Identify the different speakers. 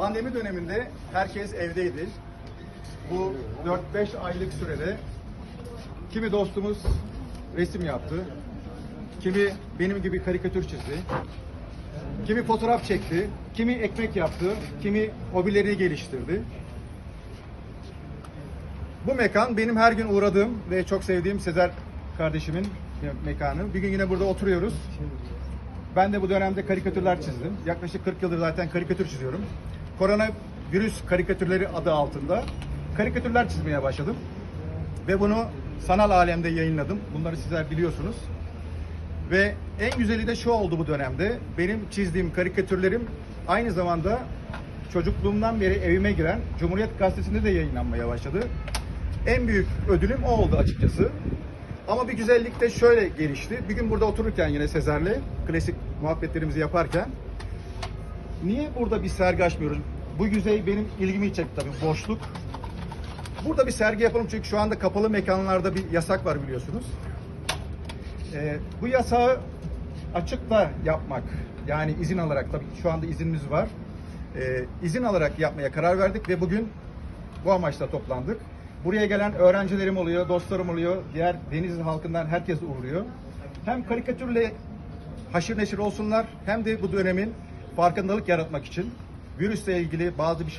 Speaker 1: Pandemi döneminde herkes evdeydi. Bu 4-5 aylık sürede kimi dostumuz resim yaptı, kimi benim gibi karikatür çizdi, kimi fotoğraf çekti, kimi ekmek yaptı, kimi hobilerini geliştirdi. Bu mekan benim her gün uğradığım ve çok sevdiğim Sezer kardeşimin mekanı. Bir gün yine burada oturuyoruz. Ben de bu dönemde karikatürler çizdim. Yaklaşık 40 yıldır zaten karikatür çiziyorum. Koronavirüs karikatürleri adı altında karikatürler çizmeye başladım. Ve bunu sanal alemde yayınladım. Bunları sizler biliyorsunuz. Ve en güzeli de şu oldu bu dönemde. Benim çizdiğim karikatürlerim aynı zamanda çocukluğumdan beri evime giren Cumhuriyet Gazetesi'nde de yayınlanmaya başladı. En büyük ödülüm o oldu açıkçası. Ama bir güzellik de şöyle gelişti. Bir gün burada otururken yine Sezer'le klasik muhabbetlerimizi yaparken niye burada bir sergi açmıyoruz? Bu yüzey benim ilgimi çekti tabii boşluk. Burada bir sergi yapalım çünkü şu anda kapalı mekanlarda bir yasak var biliyorsunuz. Ee, bu yasağı açıkta yapmak yani izin alarak tabii şu anda iznimiz var. Ee, izin alarak yapmaya karar verdik ve bugün bu amaçla toplandık. Buraya gelen öğrencilerim oluyor, dostlarım oluyor, diğer Denizli halkından herkes uğruyor. Hem karikatürle haşır neşir olsunlar hem de bu dönemin farkındalık yaratmak için virüsle ilgili bazı bir şey